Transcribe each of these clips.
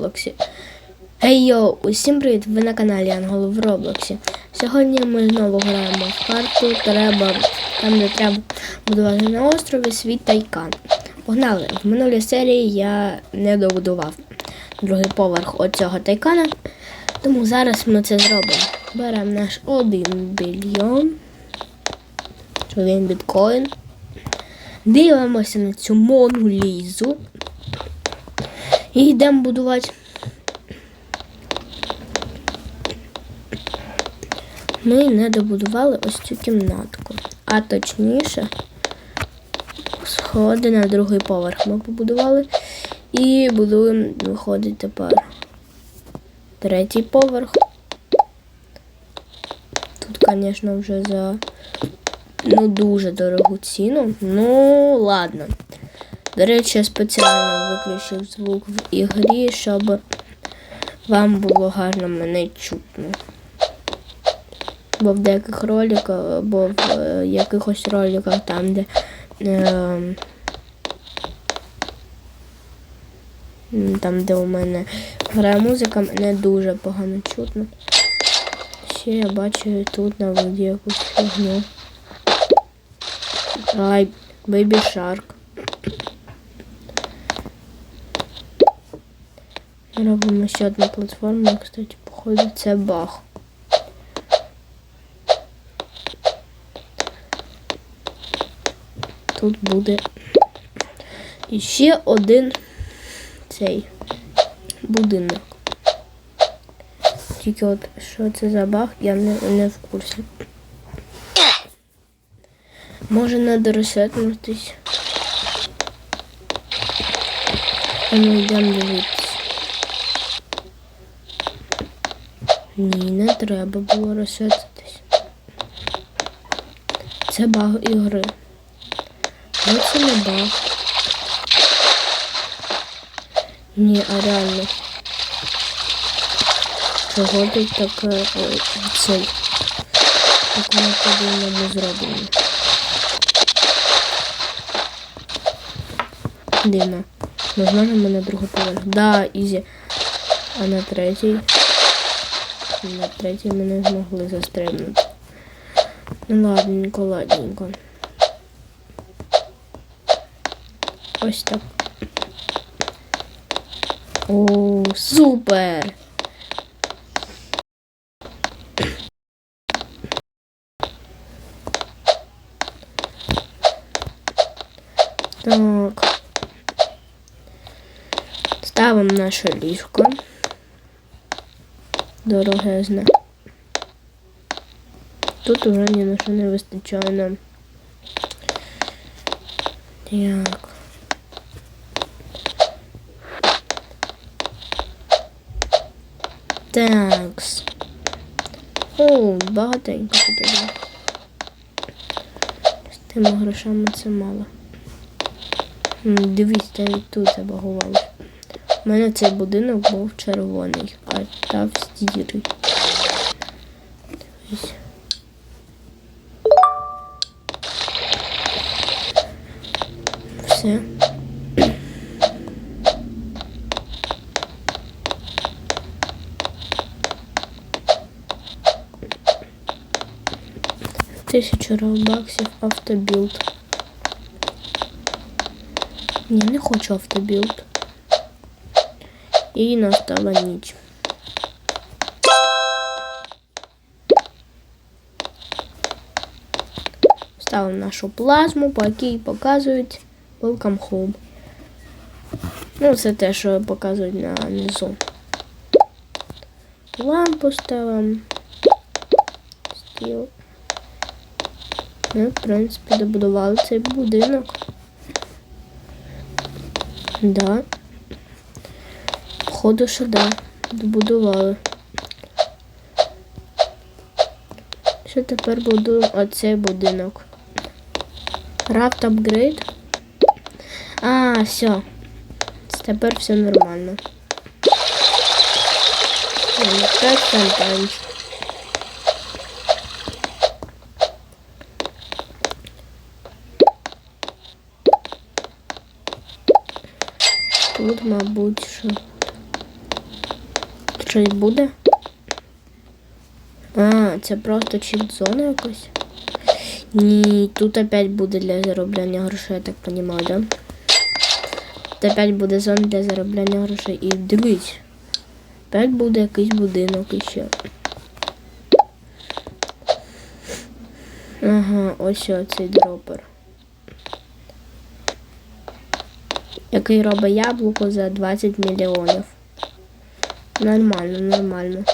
Роблоксі. Гей йоу, усім привіт! Ви на каналі Ангел в Роблоксі. Сьогодні ми знову граємо в карту. Треба там, де треба будувати на острові свій тайкан. Погнали! В минулій серії я не добудував другий поверх оцього тайкана. Тому зараз ми це зробимо. Беремо наш один більйон. Один біткоін. Дивимося на цю Мону Лізу. І йдемо будувати. Ми не добудували ось цю кімнатку. А точніше, сходи на другий поверх ми побудували. І будуємо, виходить тепер третій поверх. Тут, звісно, вже за ну, дуже дорогу ціну. Ну, ладно. До речі, я спеціально виключив звук в ігрі, щоб вам було гарно мене чутно. Бо в деяких роликах, або в е, якихось роликах там, де е, там, де у мене грає музика, мене дуже погано чутно. Ще я бачу тут на воді якусь фігню. Ай, Baby Shark. Робимо ще одну платформу, кстати, походу це баг. Тут буде іще один цей будинок. Тільки от що це за баг, я не, не в курсі. Може надо ресетнутись. А ми йдемо дивитися. Ні, не треба було ресетитись. Це баг ігри. Ну це не баг. Ні, а реально. Чого тут таке ой, цей? Так воно по-дивному зроблено. Дивно. Ми зможемо на другий поверх. Да, ізі. А на третій. На третій ми не змогли застрибнути. Ну ладненько, ладненько. Ось так. О, супер! Так. Ставимо наше ліжко. Дорогезне. Тут уже ні на що не вистачає нам. Так. Такс. О, багатенько тут. З тими грошами це мало. Дивись, тут забагувалося. У мене цей будинок був червоний, а там. Дивись. Все. Тисячу робаксів автобілд. Ні, не хочу автобілд. І настала ніч. Ставимо нашу плазму, по якій показують Welcome Home. Ну, це те, що показують на низу. Лампу ставимо. Стіл. Ми, в принципі, добудували цей будинок. Да. Походу, що да. Добудували. Що тепер будуємо оцей будинок? Рафт апгрейд. А, все. Тепер все нормально. Так, sometimes. Тут, мабуть, що. Щось буде? А, це просто чіт-зона якась? Ні, тут опять буде для заробляння грошей, я так розумію, да? Тут опять буде зона для заробляння грошей. І дивись. Опять буде якийсь будинок іще. Ага, ось цей дропер. Який робить яблуко за 20 мільйонів. Нормально, нормально.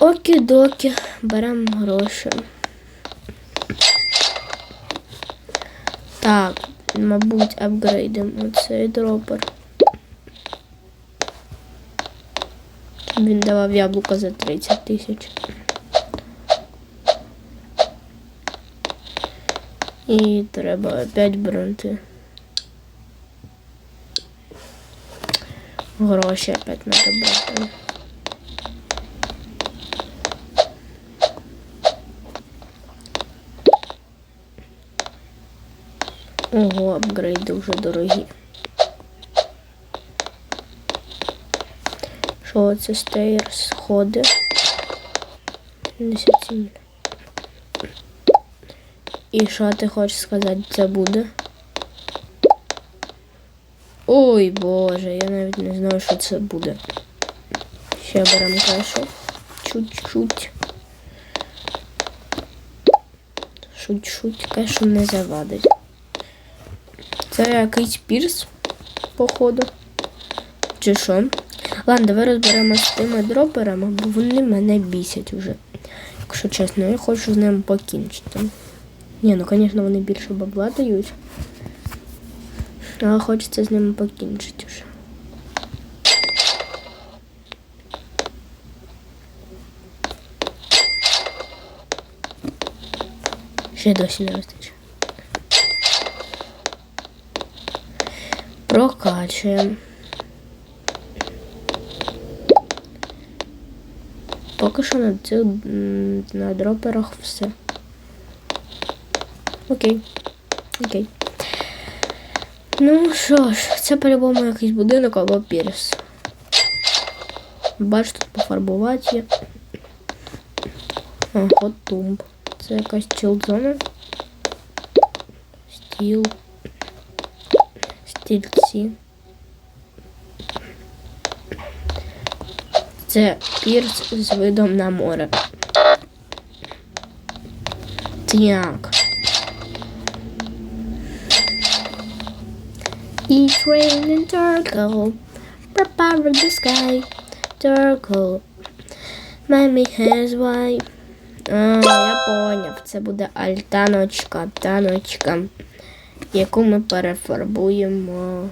Окі-докі, беремо гроші. Так, мабуть, апгрейдимо оцей дропер. Він давав яблуко за 30 тисяч. І треба опять бронти. Гроші опять надо брати. Ого, апгрейди вже дорогі. Що це стейр сходи? 57. І що ти хочеш сказати, це буде? Ой боже, я навіть не знаю, що це буде. Ще беремо кашу. Чуть-чуть. Шуть-шуть, кашу не завадить. Це якийсь пірс, походу. Чи що? Ладно, давай розберемося з тими дроперами, бо вони мене бісять уже. Якщо чесно, я хочу з ними покінчити. Ні, ну звісно, вони більше бабла дають. Але хочеться з ними покінчити вже. Ще досі не вистачить. Прокачуємо. Поки що на цих на дроперах все. Окей. Окей. Ну що ж, це по-любому якийсь будинок або пірс. Бач, тут пофарбувати. А, от тумб. Це якась чилзона. Стіл. Стільці. Це пірс з видом на море. Так. Each rain in turtle, prepare the sky, turtle. Мамі has. А, я поняв. Це буде альтаночка, таночка, яку ми перефарбуємо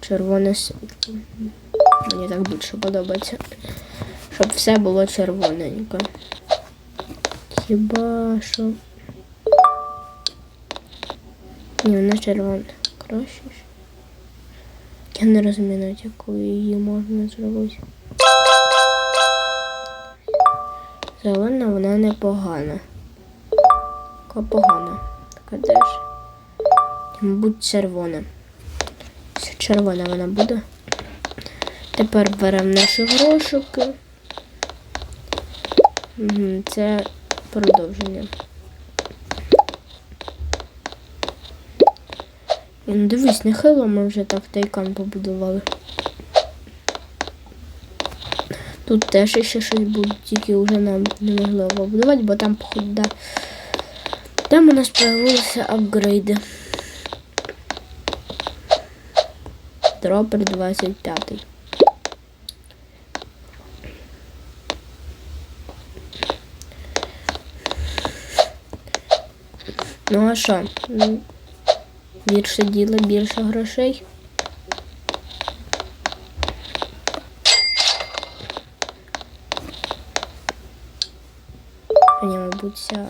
червоне світло. Мені так більше подобається. Щоб все було червоненько. Хіба що. Ні, вона червона. Краще. ж. Я не розумію, навіть якою її можна зробити. Зелена вона непогана. Така погана. Така теж. Мабуть, червона. Все червона вона буде. Тепер беремо наші грошики. Це продовження. Ну, Дивись, нехило ми вже так тайкан побудували. Тут теж ще щось буде, тільки вже нам неможливо будувати, бо там, походу, да. Там у нас з'явилися апгрейди. Дропер 25. Ну а що? Більше діла, більше грошей. Ні, мабуть, ця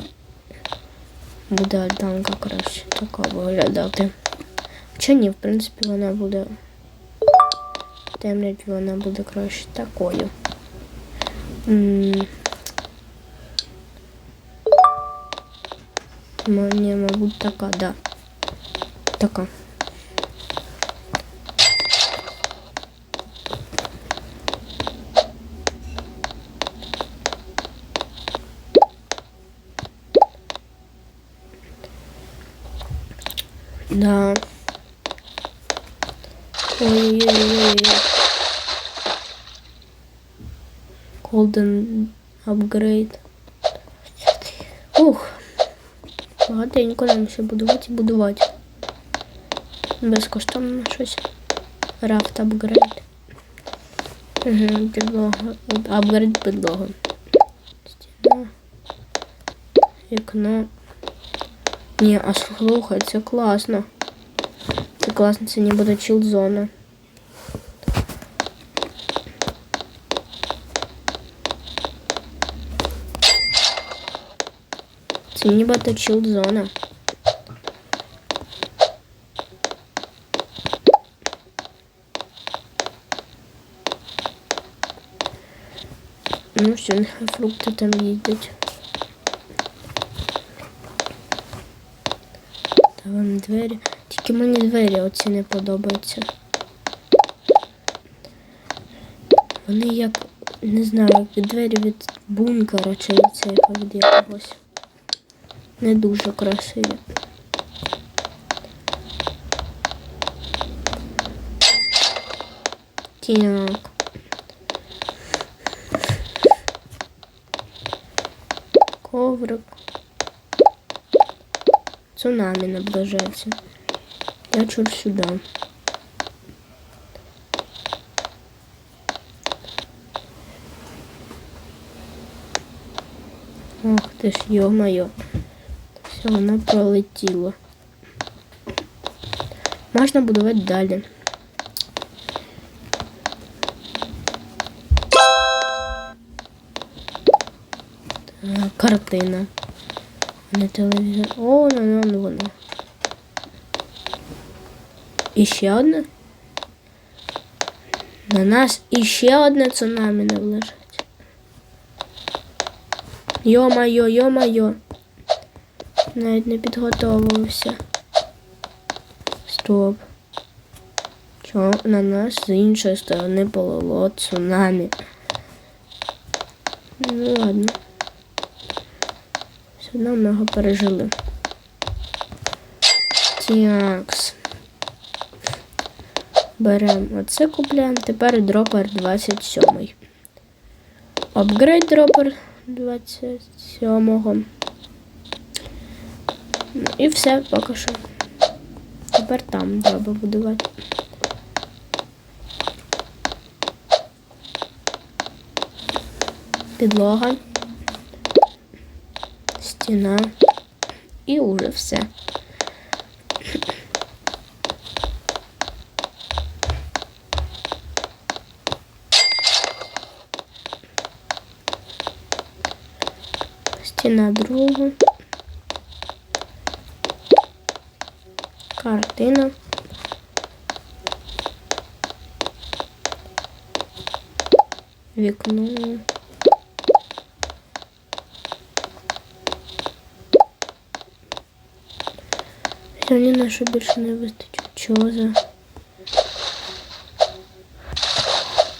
буде альтанка краще така виглядати. Хоча ні, в принципі, вона буде темнять, вона буде краще такою. М, Ну, мабуть, така, да. така. Да. Ой-ой-ой. Golden апгрейд. Ух. Багатенько нам ще и і будувати. Безкоштовно щось. Рафт апгрейд. Угу, підлога. Апгрейд підлога. Стіна. Вікно. Ні, а слухай, це класно. Це класно, це не буде чил зона. Це нібито чил зона. Ну все, нехай фрукти там їдуть. Та вон двері. Тільки мені двері оці не подобаються. Вони як, не знаю, як двері від бункера чи від цього від якогось. Не дуже красиві. Так. Коврик. Цунами наближається. Я чур сюди. Ох ти ж, йо-моє. Все, воно пролетіло. Можна будувати далі. Картина. Не телевізор. О, ну, ну, ну, воно. І ще одне. На нас іще одне цунамі наближається. Йо-майо, йо-майо. Навіть не підготовився. Стоп. Чого на нас з іншої сторони полило цунамі? Ну ладно. Одно ми його пережили. Тіакс. Беремо оце купляємо. Тепер дропер 27. Апгрейд дропер 27. Ну, І все поки що. Тепер там треба будувати. Підлога. Стіна. І уже все. Стіна друга. Картина. Вікно. Сьогодні на що більше не вистачить. Чого за?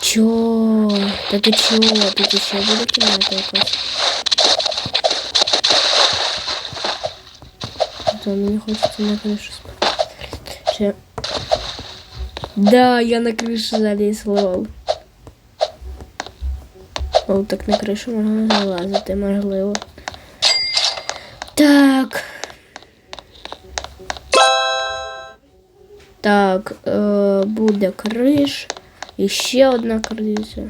Чо? Та ти чого? Тут ще буде кімната якась. То мені хочеться на кришу спати. Да, я на кришу заліз, лол. О, так на кришу можна залазити, можливо. Так. Так, е, буде криш. І ще одна криша.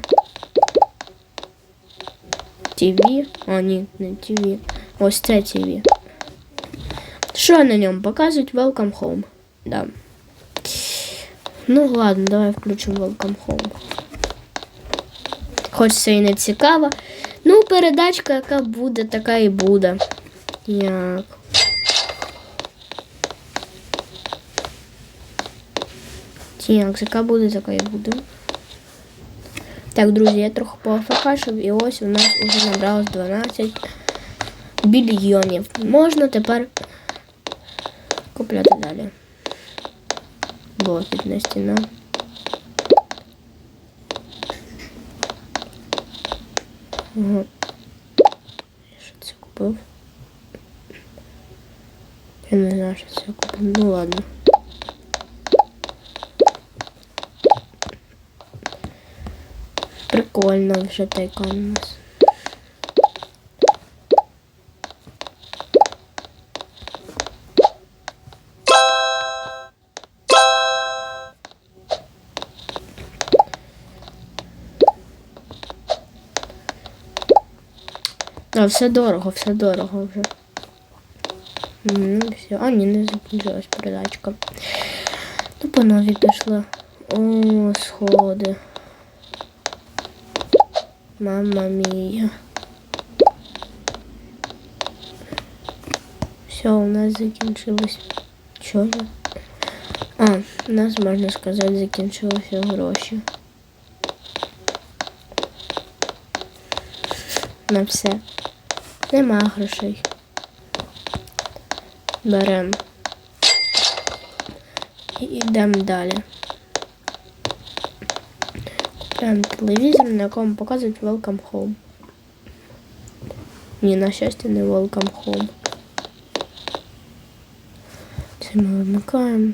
ТВ. А, ні, не ТВ. Ось це ТВ. Що на ньому показують? Welcome home. Да. Ну ладно, давай включимо Welcome home. Хоч це і не цікаво. Ну, передачка, яка буде, така і буде. Як. Так, яка буде, така і буде. Так, друзі, я трохи пофакашив і ось у нас уже набралось 12 більйонів. Можна тепер купляти далі. Блокітна стіна. Ага. Що це купив? Я не знаю, що це купив. Ну ладно. Прикольно вже тайкан у нас. А, все дорого, все дорого вже. Ну, все. А, ні, не закінчилась передачка. Ну, по новій пішла. О, сходи. Мама мія. Все, у нас закінчилось. Чого? А, у нас, можна сказати, закінчилися гроші. На все. Нема грошей. Берем. І йдемо далі. Купляємо телевізор, на якому показують Welcome Home. Ні, на щастя, не Welcome Home. Це ми вимикаємо.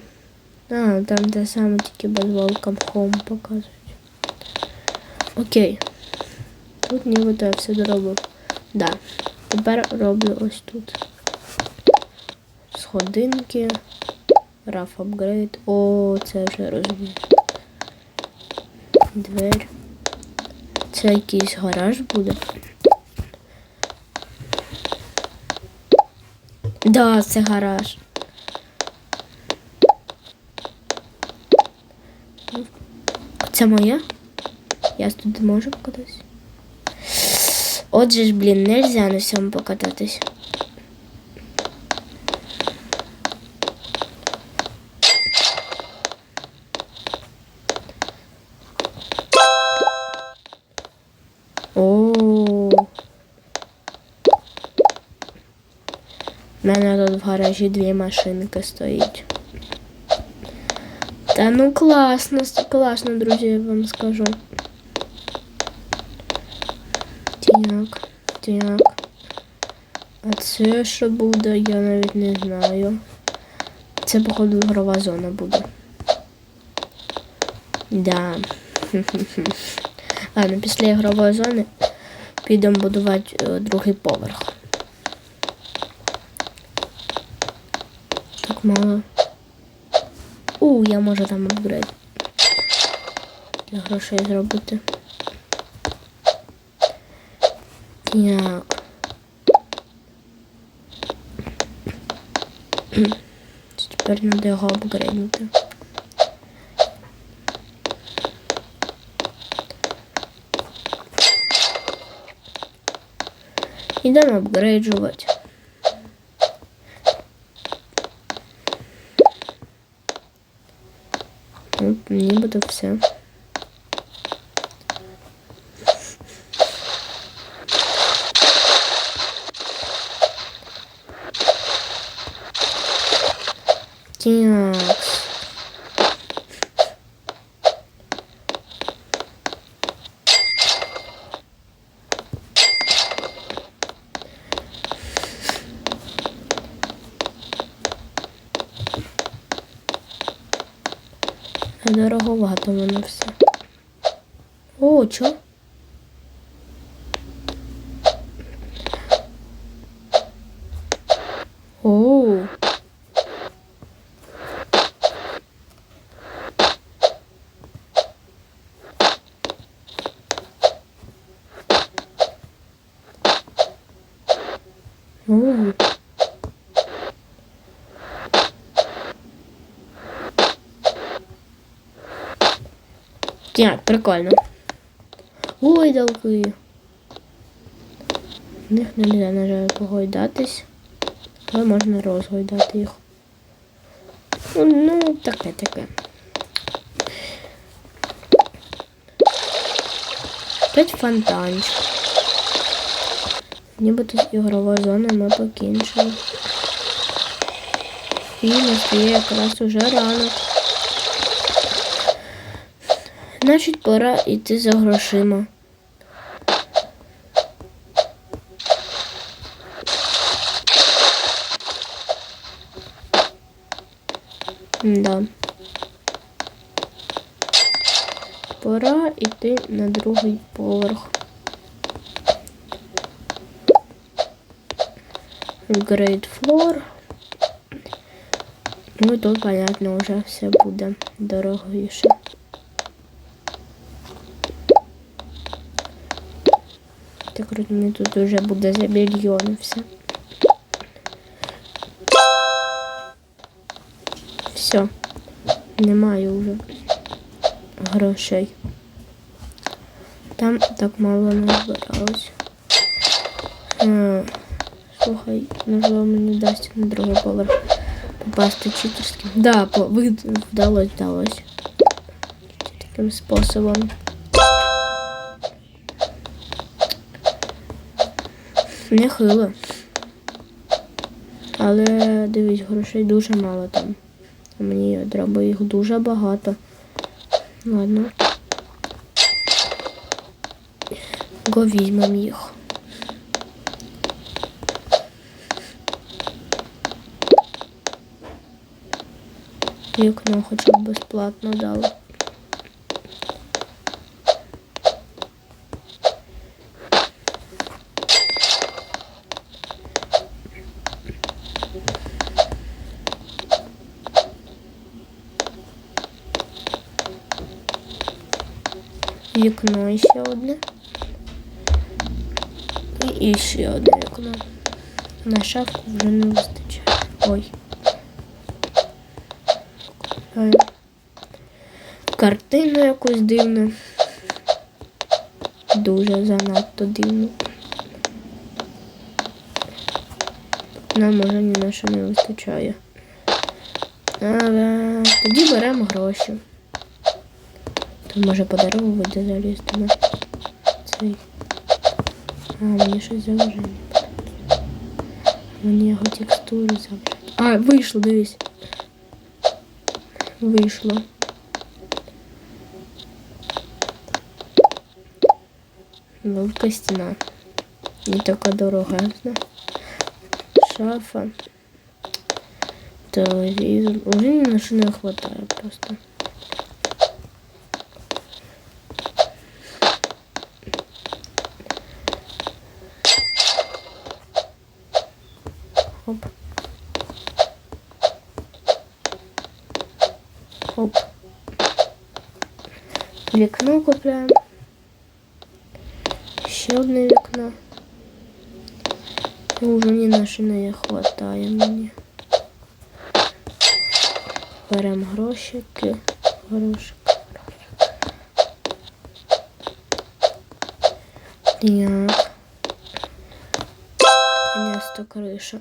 А, там те саме тільки без Welcome Home показують. Окей. Тут нібито я все доробив. Да. Тепер роблю ось тут. Сходинки. Раф апгрейд. О, це вже розумію. Двері. Це якийсь гараж буде. Да, це гараж. Це моє? Я тут можу покататись? Отже ж, блін, нельзя на всьому покататись. О. У мене тут в гаражі дві машинки стоїть. Та ну класно, класно, друзі, я вам скажу. Так, так. А це що буде, я навіть не знаю. Це, походу, ігрова зона буде. Да. Ладно, після ігрової зони підемо будувати е, другий поверх. Так мало. У, я можу там апгрейд. Для грошей зробити. Так. Тепер треба його апгрейднути. Ідемо апгрейджувати. Ну, нібито все. Так. Дороговато воно все. О, чо? О. О. Так, прикольно. Ой, долги. В них не можна, на жаль, погойдатись. Але можна розгойдати їх. Ну, ну, таке таке. П'ять фонтанчик. Нібито з ігрової зони ми покінчили. І настає якраз уже ранок. Значить, пора йти за грошима. Да. пора йти на другий поверх. Great floor. Ну тут, понятно, вже все буде дорогіше. Так розумію, тут вже буде за мільйони все. Все. Немає вже грошей. Там так мало не збиралось. Слухай, можливо, мені дасть на другий поверх попасти читерським. Да, по, вдалось, вдалось. Таким способом. Нехило. Але дивись, грошей дуже мало там. Мені треба їх дуже багато. Ладно. Го візьмемо їх. Вікно хоча б безплатно дали. Вікно ще одне. І ще одне вікно. На шафку вже не вистачає. Ой. Картину якусь дивну. Дуже занадто дивну. Нам уже ні на що не вистачає. Але тоді беремо гроші. Тут може по дереву буде залізти на цей. А, мені щось заважає. Мені його текстури забрати. А, вийшло, дивись. Вийшло. Велика стіна. Не така дорога. Шафа. Телевізор. Уже ні на що не вистачає просто. Хоп. Хоп. Вікно купляємо. Ще одне вікно. І вже не хватає мені. Беремо грошики. Грошик. Так. Наконец-то крыша.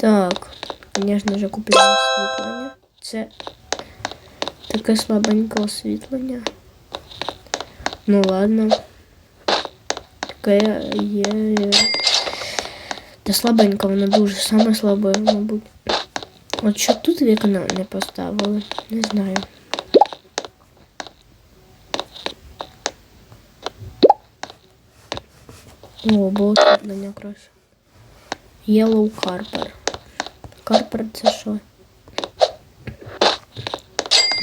Так, конечно же, освітлення. Це таке слабеньке освітлення. Ну ладно. Таке є. Та слабенько, воно дуже саме слабе, мабуть. От що тут вікно не поставили, не знаю. О, було освітлення краще. Yellow Carper. Карпер це що?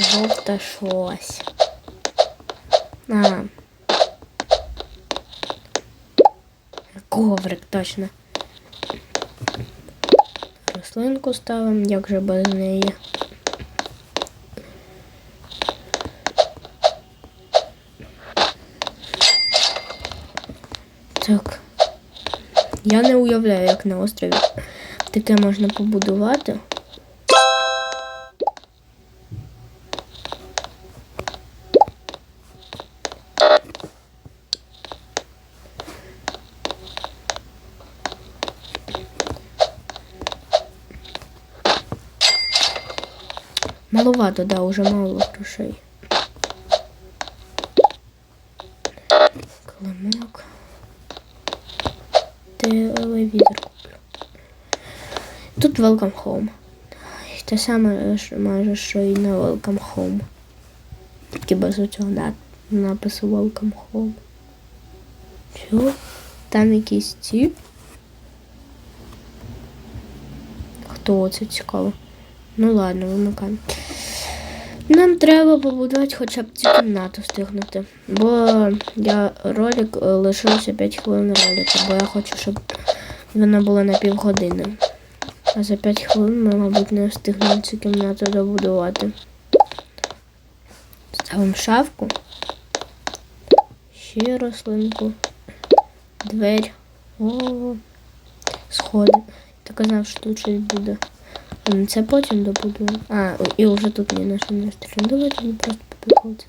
Жовте щось. А. Коврик, точно. Рослинку ставимо, як же без неї. Так. Я не уявляю, як на острові таке можна побудувати. Маловато, да, уже мало грошей. Килимок. Телевізор куплю. Тут Welcome Home. Те саме майже, що і на Welcome Home. Тільки без цього напису Welcome Home. Що? Там якісь ці. Хто це цікаво? Ну ладно, вимикаємо. Нам треба побудувати хоча б цю кімнату встигнути. Бо я ролик е, лишилося 5 хвилин ролика, бо я хочу, щоб вона була на півгодини. А за 5 хвилин ми, мабуть, не встигнемо цю кімнату добудувати. Ставимо шафку. Ще рослинку. Дверь. О, сходи. Ти казав, що тут щось буде. Це потім добудую. А, і вже тут ні на що не. Давайте не просто поприколиться.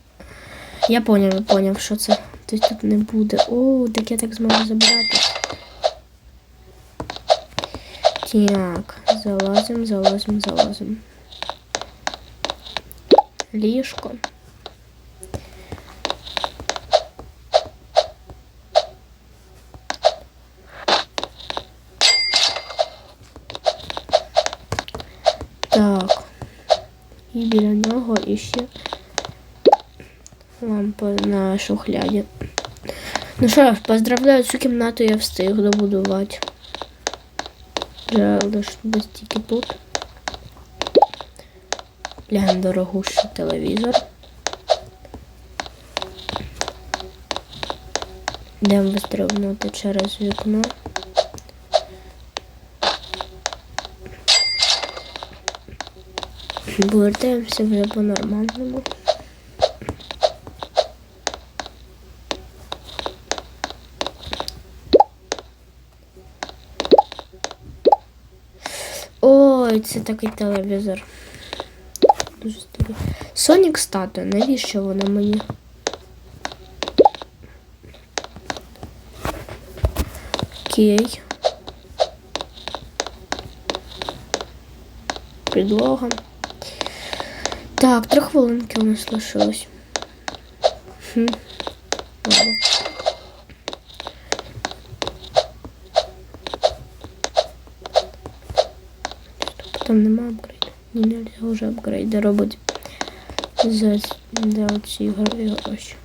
Я поняв, я поняв, що це. Тобто тут не буде. О, так я так зможу забирати. Так, залазим, залазим, залазим. Ліжко. Так. І біля нього іще лампа на шухляді. Ну що, ж, поздравляю, цю кімнату я встиг добудувати. Жаль, лише без тільки тут. Глянь дорогущий телевізор. Йдемо вистрибнути через вікно. Повертаємося вже по-нормальному. Ой, це такий телевізор. Дуже старий. Сонік статуя, навіщо вона мені? Окей. Підлога. Так, три хвилинки у нас лишилось. Хм. Ладно. Там нема апгрейду. Ні, нельзя вже апгрейди робити. За, за ігрові гроші.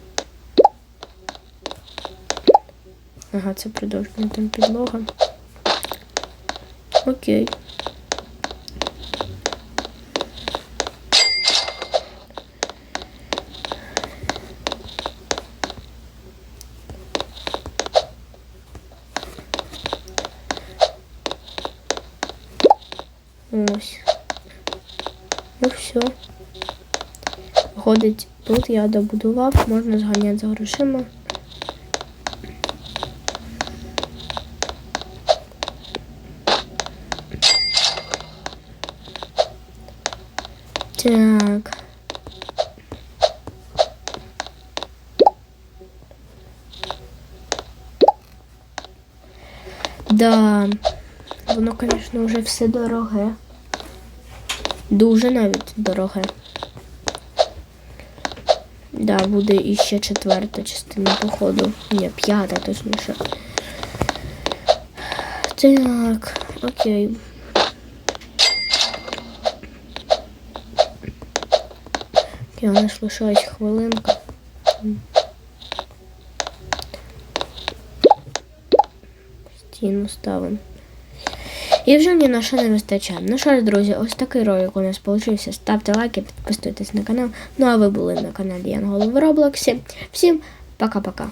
Ага, це продовження там підлога. Окей. Ось. Ну все. Виходить, тут я добудував, можна зганяти за грошима. Так. Да. Воно, звісно, вже все дороге. Дуже навіть дороге. Да, буде іще четверта частина походу. Ні, п'ята точніше. Так, окей. У нас лишилась хвилинка. Стіну ставимо. І вже мені на що не вистачає. Ну що ж, друзі, ось такий ролик у нас вийшов. Ставте лайки, підписуйтесь на канал. Ну а ви були на каналі Янгол в Роблоксі. Всім пока-пока.